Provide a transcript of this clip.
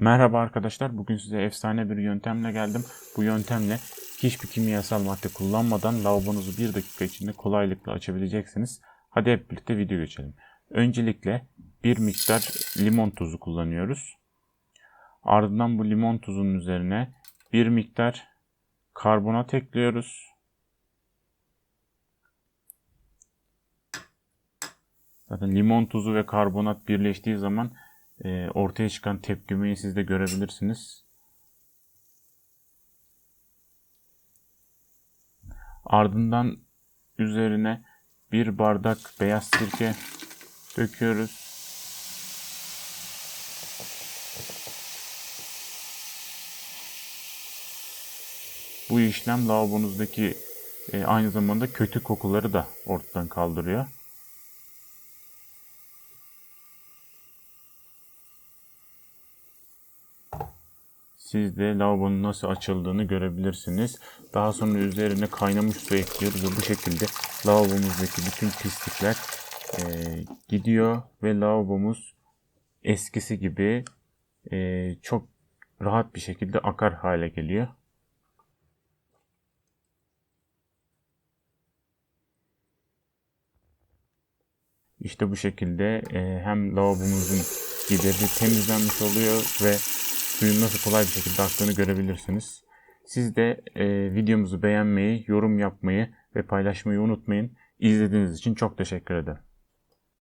Merhaba arkadaşlar. Bugün size efsane bir yöntemle geldim. Bu yöntemle hiçbir kimyasal madde kullanmadan lavabonuzu bir dakika içinde kolaylıkla açabileceksiniz. Hadi hep birlikte video geçelim. Öncelikle bir miktar limon tuzu kullanıyoruz. Ardından bu limon tuzunun üzerine bir miktar karbonat ekliyoruz. Zaten limon tuzu ve karbonat birleştiği zaman e, ortaya çıkan tepkimeyi siz de görebilirsiniz. Ardından üzerine bir bardak beyaz sirke döküyoruz. Bu işlem lavabonuzdaki e, aynı zamanda kötü kokuları da ortadan kaldırıyor. Siz de lavabonun nasıl açıldığını görebilirsiniz. Daha sonra üzerine kaynamış su ekliyoruz ve bu şekilde lavabomuzdaki bütün pislikler e, gidiyor ve lavabomuz eskisi gibi e, çok rahat bir şekilde akar hale geliyor. İşte bu şekilde e, hem lavabomuzun gideri temizlenmiş oluyor ve suyun nasıl kolay bir şekilde aktığını görebilirsiniz. Siz de e, videomuzu beğenmeyi, yorum yapmayı ve paylaşmayı unutmayın. İzlediğiniz için çok teşekkür ederim.